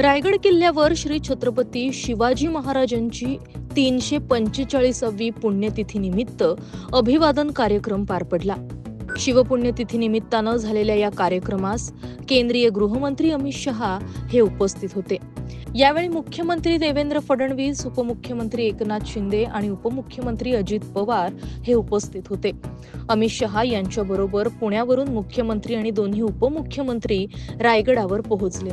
रायगड किल्ल्यावर श्री छत्रपती शिवाजी महाराजांची तीनशे पंचेचाळीसावी पुण्यतिथीनिमित्त अभिवादन कार्यक्रम पार पडला. शिवपुण्यतिथीनिमित्तानं झालेल्या या कार्यक्रमास केंद्रीय गृहमंत्री अमित शहा हे उपस्थित होते. यावेळी मुख्यमंत्री देवेंद्र फडणवीस उपमुख्यमंत्री एकनाथ शिंदे आणि उपमुख्यमंत्री अजित पवार हे उपस्थित होते. अमित शहा यांच्याबरोबर पुण्यावरून मुख्यमंत्री आणि दोन्ही उपमुख्यमंत्री रायगडावर पोहोचले.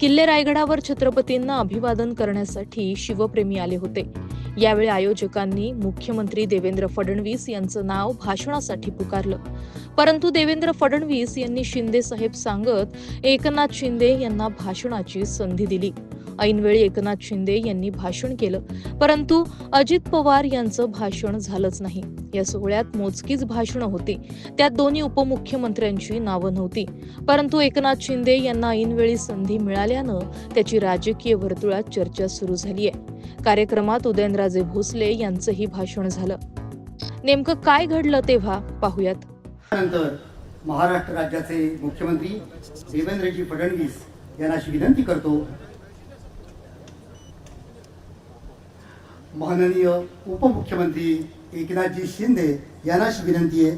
किल्ले रायगडावर छत्रपतींना अभिवादन करण्यासाठी शिवप्रेमी आले होते. यावेळी आयोजकांनी मुख्यमंत्री देवेंद्र फडणवीस यांचं नाव भाषणासाठी पुकारलं. परंतु देवेंद्र फडणवीस यांनी शिंदे साहेब सांगत एकनाथ शिंदे यांना भाषणाची संधी दिली. ऐनवेळी एकनाथ शिंदे यांनी भाषण केलं. परंतु अजित पवार यांचं भाषण झालंच नाही. या सोहळ्यात मोजकीच भाषणं होती. त्यात दोन्ही उपमुख्यमंत्र्यांची नावं नव्हती. परंतु एकनाथ शिंदे यांना ऐनवेळी संधी मिळाल्यानं त्याची राजकीय वर्तुळात चर्चा सुरू झाली आहे कार्यक्रमात उदयनराजे भोसले यांचंही भाषण झालं. नेमकं काय घडलं तेव्हा? पाहुयात. महाराष्ट्र राज्याचे मुख्यमंत्री देवेंद्रजी फडणवीस यांना अशी विनंती करतो माननीय उपमुख्यमंत्री एकनाथजी शिंदे यांनाशी विनंती आहे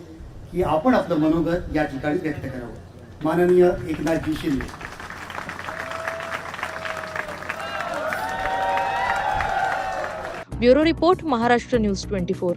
की आपण आपलं मनोगत या ठिकाणी व्यक्त करावं. माननीय Eknathji Shinde. Bureau report Maharashtra news twenty four.